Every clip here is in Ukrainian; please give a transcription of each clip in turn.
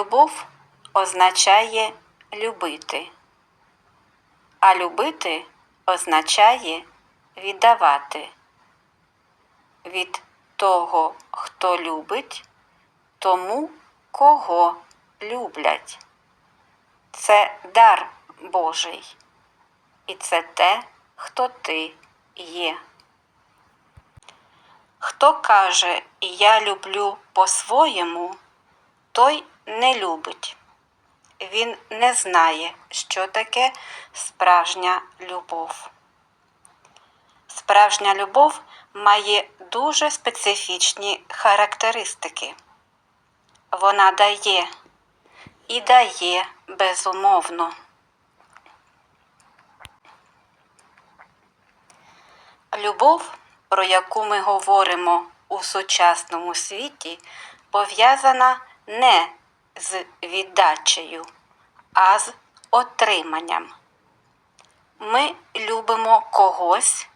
Любов означає любити, а любити означає віддавати. Від того, хто любить, тому кого люблять. Це дар Божий, і це те, хто ти є. Хто каже Я люблю по-своєму, той не любить. Він не знає, що таке справжня любов. Справжня любов має дуже специфічні характеристики. Вона дає і дає безумовно. Любов, про яку ми говоримо у сучасному світі, пов'язана не з віддачею, а з отриманням. Ми любимо когось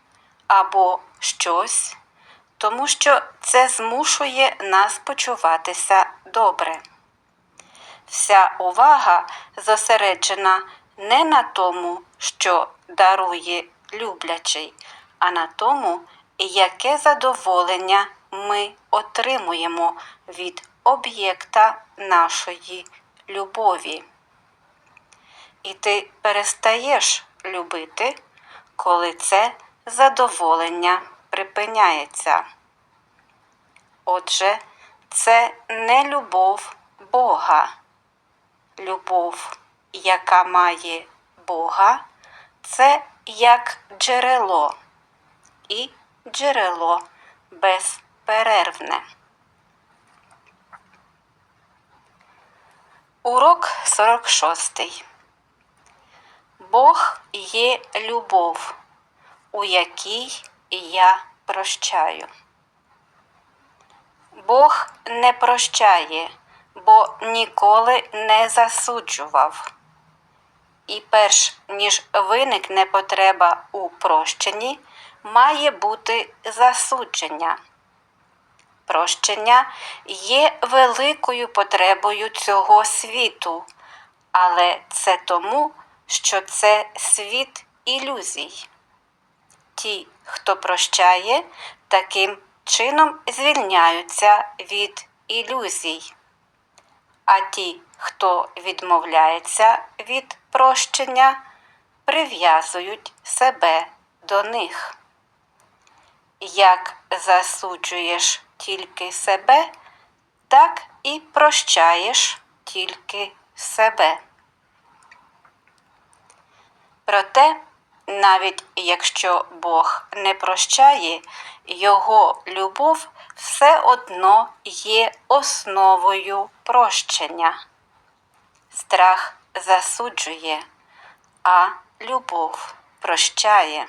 або щось, тому що це змушує нас почуватися добре. Вся увага зосереджена не на тому, що дарує люблячий, а на тому, яке задоволення ми отримуємо від об'єкта нашої любові. І ти перестаєш любити, коли це задоволення припиняється. Отже, це не любов Бога. Любов, яка має Бога, це як джерело, і джерело безперервне. Урок 46. Бог є любов, у якій я прощаю. Бог не прощає, бо ніколи не засуджував. І перш ніж виникне потреба у прощенні, має бути засудження. Прощення є великою потребою цього світу, але це тому, що це світ ілюзій. Ті, хто прощає, таким чином звільняються від ілюзій. А ті, хто відмовляється від прощення, прив'язують себе до них. Як засуджуєш тільки себе, так і прощаєш тільки себе. Проте, навіть якщо Бог не прощає, Його любов все одно є основою прощення. Страх засуджує, а любов прощає.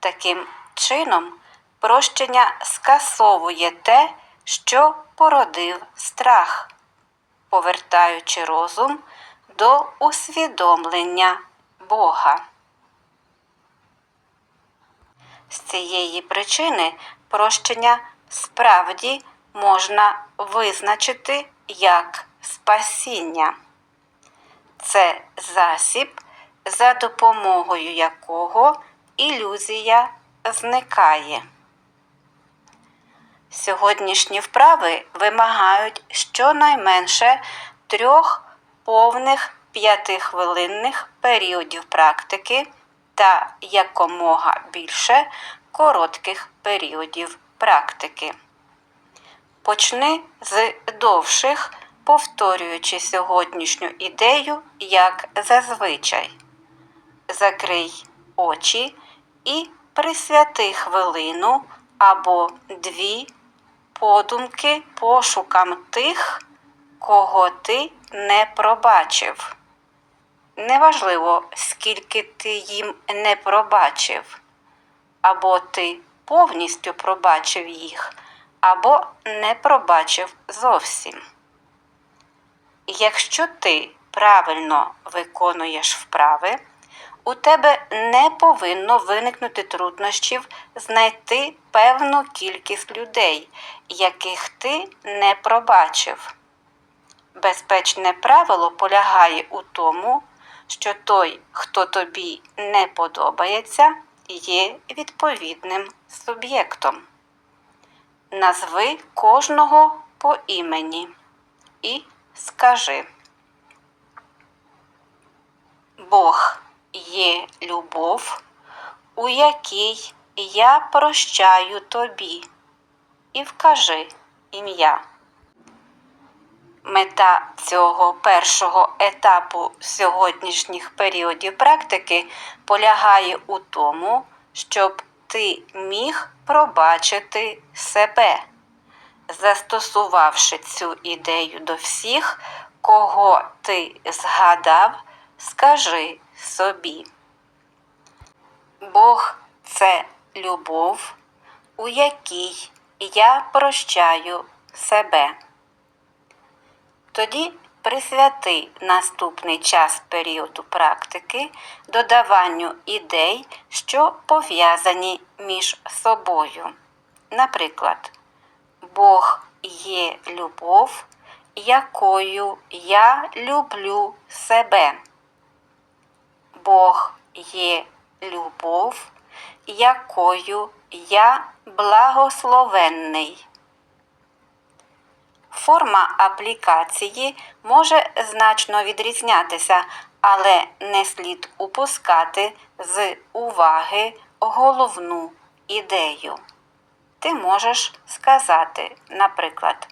Таким чином, прощення скасовує те, що породив страх, повертаючи розум до усвідомлення Бога. З цієї причини прощення справді можна визначити як спасіння. Це засіб, за допомогою якого ілюзія зникає. Сьогоднішні вправи вимагають щонайменше трьох повних п'ятихвилинних періодів практики та якомога більше коротких періодів практики. Почни з довших, повторюючи сьогоднішню ідею як зазвичай. Закрий очі і присвяти хвилину або дві подумки пошукам тих, кого ти не пробачив. Неважливо, скільки ти їм не пробачив, або ти повністю пробачив їх, або не пробачив зовсім. Якщо ти правильно виконуєш вправи, у тебе не повинно виникнути труднощів знайти певну кількість людей, яких ти не пробачив. Безпечне правило полягає у тому, що той, хто тобі не подобається, є відповідним суб'єктом. Назви кожного по імені і скажи. Бог є любов, у якій я прощаю тобі, і вкажи ім'я. Мета цього першого етапу сьогоднішніх періодів практики полягає у тому, щоб ти міг пробачити себе, застосувавши цю ідею до всіх, кого ти згадав, скажи собі. Бог це любов, у якій я прощаю себе. Тоді присвяти наступний час періоду практики додаванню ідей, що пов'язані між собою. Наприклад, Бог є любов, якою я люблю себе. Бог є любов, якою я благословенний. Форма аплікації може значно відрізнятися, але не слід упускати з уваги головну ідею. Ти можеш сказати, наприклад,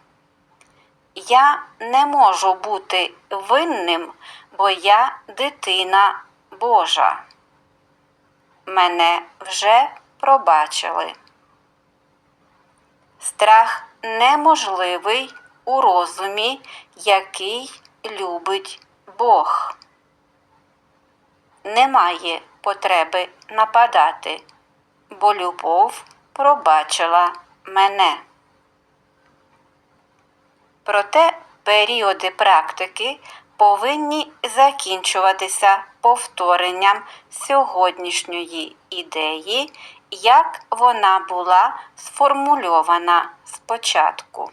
Я не можу бути винним, бо я дитина Божа. Мене вже пробачили. Страх неможливий у розумі, який любить Бог. Немає потреби нападати, бо любов пробачила мене. Проте періоди практики повинні закінчуватися повторенням сьогоднішньої ідеї, як вона була сформульована спочатку.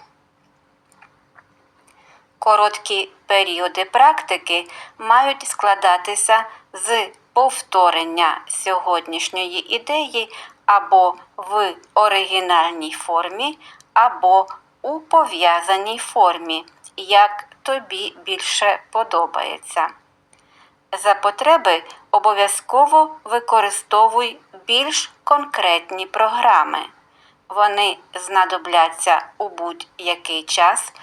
Короткі періоди практики мають складатися з повторення сьогоднішньої ідеї або в оригінальній формі, або у пов'язаній формі, як тобі більше подобається. За потреби обов'язково використовуй більш конкретні програми. Вони знадобляться у будь-який час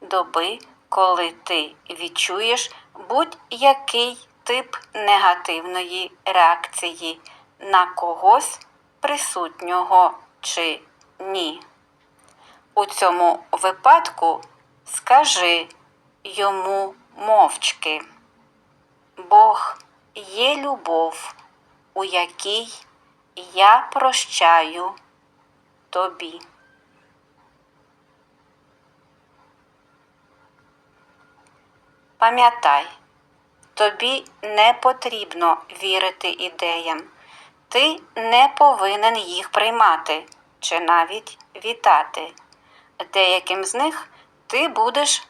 доби, коли ти відчуєш будь-який тип негативної реакції на когось присутнього чи ні. У цьому випадку скажи йому мовчки. Бог є любов, у якій я прощаю тобі. Пам'ятай, тобі не потрібно вірити ідеям, ти не повинен їх приймати чи навіть вітати. Деяким з них ти будеш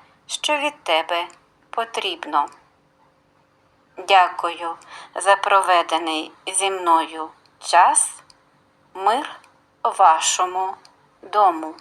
що від тебе потрібно. Дякую за проведений зі мною час. Мир вашому дому.